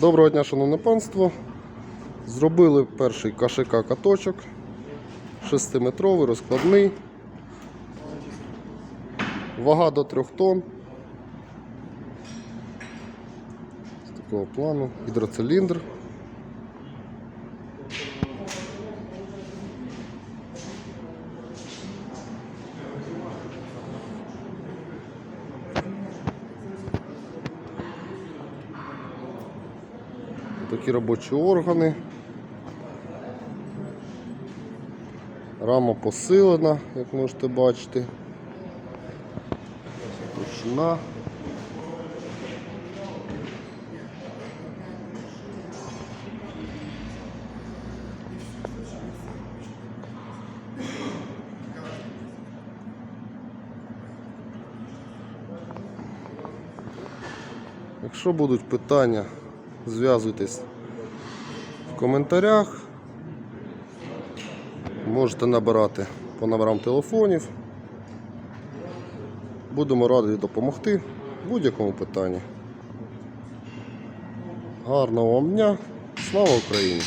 Доброго дня, шановне панство. Зробили перший КШК каточок. 6-метровий, розкладний. Вага до 3 тонн. З такого плану. Гідроциліндр. Такі робочі органи. Рама посилена, як можете бачити. Товщина. Якщо будуть питання, зв'язуйтесь в коментарях. Можете набирати по номерам телефонів. Будемо раді допомогти в будь-якому питанні. Гарного вам дня! Слава Україні!